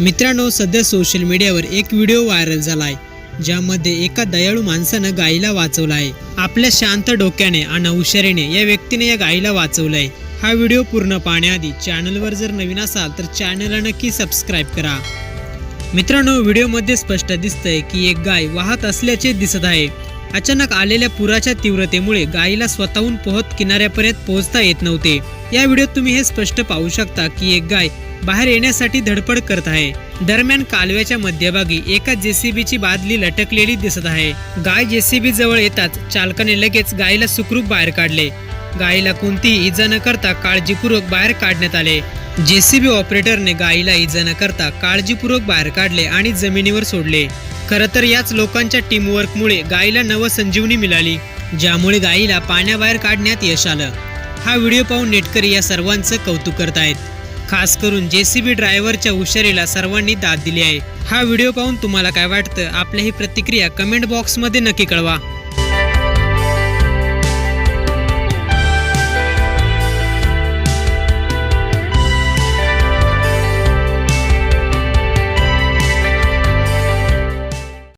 मित्रांनो सध्या सोशल मीडियावर एक व्हिडिओ व्हायरल झाला आहे ज्यामध्ये एका दयाळू माणसानं गायीला वाचवला आहे आपल्या शांत डोक्याने आणि हुशारीने या व्यक्तीने या गायीला वाचवलं आहे हा व्हिडिओ पूर्ण पाहण्याआधी चॅनलवर जर नवीन असाल तर चॅनलला नक्की सबस्क्राईब करा. मित्रांनो व्हिडिओमध्ये स्पष्ट दिसतंय की एक गाय वाहत असल्याचे दिसत आहे. अचानक आलेल्या पुराच्या तीव्रतेमुळे गायीला स्वतःहून पोहत किनाऱ्यापर्यंत पोहोचता येत नव्हते. या व्हिडिओत तुम्ही हे स्पष्ट पाहू शकता की एक गाय बाहेर येण्यासाठी धडपड करत आहे. दरम्यान कालव्याच्या मध्यभागी एका जेसीबीची बादली लटकलेली दिसत आहे. गाय जेसीबी जवळ येताच चालकाने लगेच गायीला सुखरूप बाहेर काढले. गायीला कोणतीही इजा न करता काळजीपूर्वक बाहेर काढण्यात आले. जेसीबी ऑपरेटरने गायीला इजा न करता काळजीपूर्वक बाहेर काढले आणि जमिनीवर सोडले. खरं तर याच लोकांच्या टीमवर्कमुळे गायीला नवसंजीवनी मिळाली ज्यामुळे गायीला पाण्याबाहेर काढण्यात यश आलं. हा व्हिडिओ पाहून नेटकरी या सर्वांचं कौतुक करत आहेत खास करून जेसीबी ड्रायव्हरच्या हुशारीला सर्वांनी दाद दिली आहे. हा व्हिडिओ पाहून तुम्हाला काय वाटतं? आपल्या ही प्रतिक्रिया कमेंट बॉक्समध्ये नक्की कळवा.